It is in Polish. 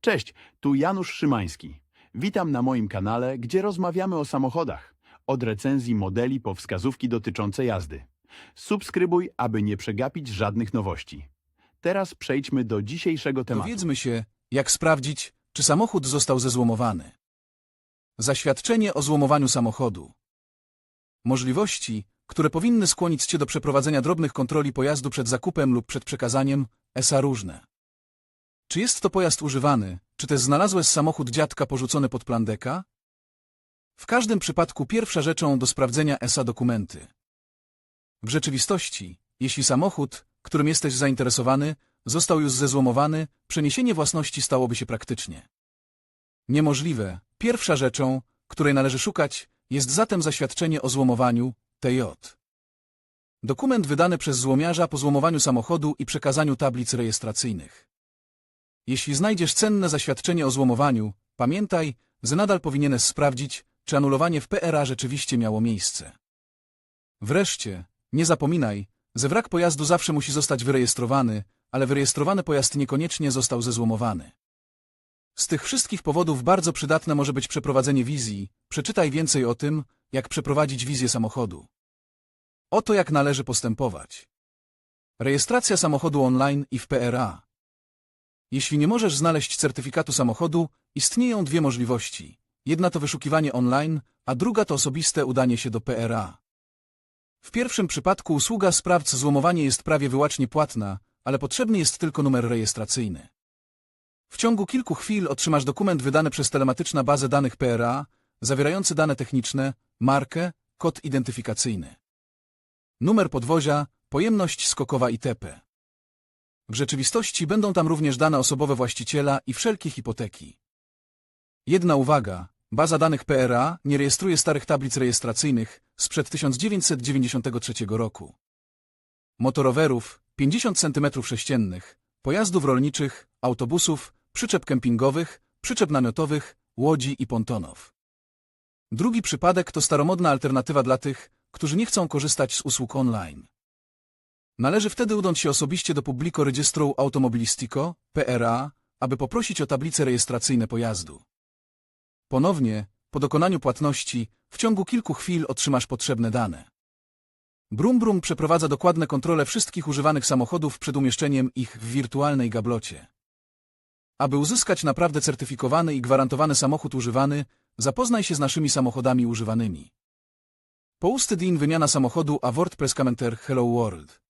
Cześć, tu Janusz Szymański. Witam na moim kanale, gdzie rozmawiamy o samochodach. Od recenzji modeli po wskazówki dotyczące jazdy. Subskrybuj, aby nie przegapić żadnych nowości. Teraz przejdźmy do dzisiejszego tematu. Dowiedzmy się, jak sprawdzić, czy samochód został zezłomowany. Zaświadczenie o złomowaniu samochodu. Możliwości, które powinny skłonić Cię do przeprowadzenia drobnych kontroli pojazdu przed zakupem lub przed przekazaniem, ESA różne. Czy jest to pojazd używany, czy też znalazłeś samochód dziadka porzucony pod plandeka? W każdym przypadku pierwsza rzeczą do sprawdzenia ESA dokumenty. W rzeczywistości, jeśli samochód, którym jesteś zainteresowany, został już zezłomowany, przeniesienie własności stałoby się praktycznie niemożliwe. Pierwsza rzeczą, której należy szukać, jest zatem zaświadczenie o złomowaniu TJ. Dokument wydany przez złomiarza po złomowaniu samochodu i przekazaniu tablic rejestracyjnych. Jeśli znajdziesz cenne zaświadczenie o złomowaniu, pamiętaj, że nadal powinieneś sprawdzić, czy anulowanie w PRA rzeczywiście miało miejsce. Wreszcie, nie zapominaj, że wrak pojazdu zawsze musi zostać wyrejestrowany, ale wyrejestrowany pojazd niekoniecznie został zezłomowany. Z tych wszystkich powodów bardzo przydatne może być przeprowadzenie wizji. Przeczytaj więcej o tym, jak przeprowadzić wizję samochodu. Oto jak należy postępować. Rejestracja samochodu online i w PRA. Jeśli nie możesz znaleźć certyfikatu samochodu, istnieją dwie możliwości. Jedna to wyszukiwanie online, a druga to osobiste udanie się do PRA. W pierwszym przypadku usługa sprawdź złomowanie jest prawie wyłącznie płatna, ale potrzebny jest tylko numer rejestracyjny. W ciągu kilku chwil otrzymasz dokument wydany przez telematyczna bazę danych PRA, zawierający dane techniczne, markę, kod identyfikacyjny. Numer podwozia, pojemność skokowa itp. W rzeczywistości będą tam również dane osobowe właściciela i wszelkie hipoteki. Jedna uwaga, baza danych PRA nie rejestruje starych tablic rejestracyjnych sprzed 1993 roku. Motorowerów 50 cm3, pojazdów rolniczych, autobusów, przyczep kempingowych, przyczep namiotowych, łodzi i pontonów. Drugi przypadek to staromodna alternatywa dla tych, którzy nie chcą korzystać z usług online. Należy wtedy udać się osobiście do Publico Registru Automobilistico, PRA, aby poprosić o tablice rejestracyjne pojazdu. Ponownie, po dokonaniu płatności, w ciągu kilku chwil otrzymasz potrzebne dane. Brum Brum przeprowadza dokładne kontrole wszystkich używanych samochodów przed umieszczeniem ich w wirtualnej gablocie. Aby uzyskać naprawdę certyfikowany i gwarantowany samochód używany, zapoznaj się z naszymi samochodami używanymi. Pousty din wymiana samochodu a WordPress Commenter Hello World.